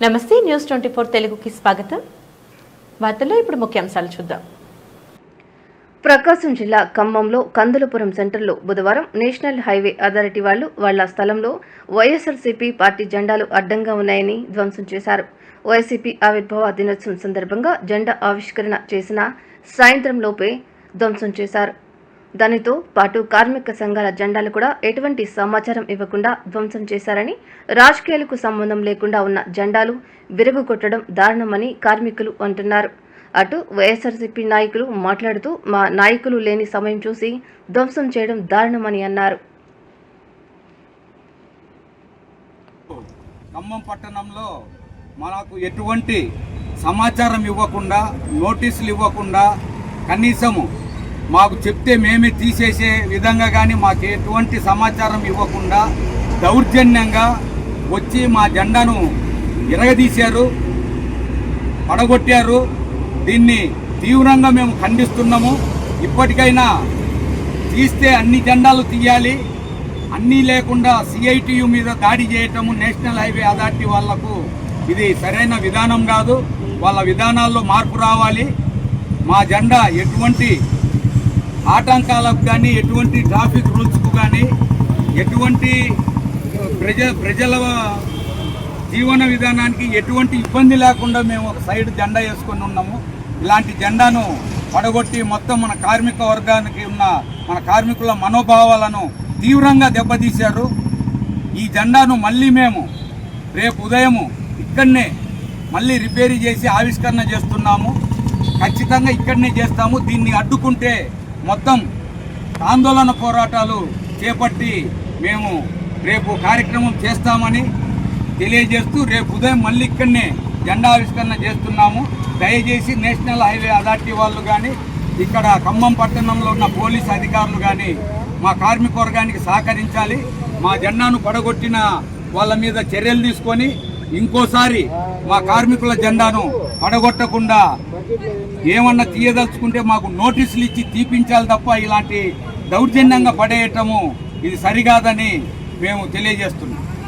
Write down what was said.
నమస్తే news twenty four తెలుగుకి స్వాగతం. వార్తల్లో ఇప్పుడు ముఖ్యాంశాలు చూద్దాం. ప్రకాశం జిల్లా ఖమ్మంలో కందులపురం సెంటర్లో బుధవారం నేషనల్ హైవే అథారిటీ వాళ్ళు వాళ్ళ స్థలంలో వైఎస్ఆర్సీపీ పార్టీ జెండాలు అడ్డంగా ఉన్నాయని ధ్వంసం చేశారు. వైసీపీ ఆవిర్భావ దినోత్సవం సందర్భంగా జెండా ఆవిష్కరణ చేసిన సాయంత్రంలోపే ధ్వంసం చేశారు. దానితో పాటు కార్మిక సంఘాల జెండాలు కూడా ఎటువంటి సమాచారం ఇవ్వకుండా ధ్వంసం చేశారని రాజకీయాలకు సంబంధం లేకుండా ఉన్న జెండాలు విరగొట్టడం కొట్టడం దారుణమని కార్మికులు అంటున్నారు. అటు వైఎస్ఆర్సీపీ నాయకులు మాట్లాడుతూ మా నాయకులు లేని సమయం చూసి ధ్వంసం చేయడం దారుణమని అన్నారు. ఖమ్మం పట్టణంలో మనకు ఎటువంటి సమాచారం ఇవ్వకుండా నోటీసులు ఇవ్వకుండా కనీసము మాకు చెప్తే మేమే తీసేసే విధంగా కానీ మాకు ఎటువంటి సమాచారం ఇవ్వకుండా దౌర్జన్యంగా వచ్చి మా జెండాను ఇరగదీశారు పడగొట్టారు. దీన్ని తీవ్రంగా మేము ఖండిస్తున్నాము. ఇప్పటికైనా తీస్తే అన్ని జెండాలు తీయాలి. అన్నీ లేకుండా సిఐటియు మీద దాడి చేయటము నేషనల్ హైవే అథారిటీ వాళ్ళకు ఇది సరైన విధానం కాదు. వాళ్ళ విధానాల్లో మార్పు రావాలి. మా జెండా ఎటువంటి ఆటంకాలకు కానీ ఎటువంటి ట్రాఫిక్ రూల్స్కు కానీ ఎటువంటి ప్రజ ప్రజల జీవన విధానానికి ఎటువంటి ఇబ్బంది లేకుండా మేము ఒక సైడ్ జెండా వేసుకొని ఉన్నాము. ఇలాంటి జెండాను పడగొట్టి మొత్తం మన కార్మిక వర్గానికి ఉన్న మన కార్మికుల మనోభావాలను తీవ్రంగా దెబ్బతీశారు. ఈ జెండాను మళ్ళీ మేము రేపు ఉదయము ఇక్కడనే మళ్ళీ రిపేరీ చేసి ఆవిష్కరణ చేస్తున్నాము. ఖచ్చితంగా ఇక్కడనే చేస్తాము. దీన్ని అడ్డుకుంటే మొత్తం ఆందోళన పోరాటాలు చేపట్టి మేము రేపు కార్యక్రమం చేస్తామని తెలియజేస్తూ రేపు ఉదయం మళ్ళీ ఇక్కడనే జెండా ఆవిష్కరణ చేస్తున్నాము. దయచేసి నేషనల్ హైవే అథారిటీ వాళ్ళు కానీ ఇక్కడ ఖమ్మం పట్టణంలో ఉన్న పోలీస్ అధికారులు కానీ మా కార్మిక వర్గానికి సహకరించాలి. మా జెండాను పడగొట్టిన వాళ్ళ మీద చర్యలు తీసుకొని ఇంకోసారి మా కార్మికుల జెండాను పడగొట్టకుండా ఏమన్నా తీయదలుచుకుంటే మాకు నోటీసులు ఇచ్చి తీపించాలి తప్ప ఇలాంటి దౌర్జన్యంగా పడేయటము ఇది సరికాదని మేము తెలియజేస్తున్నాం.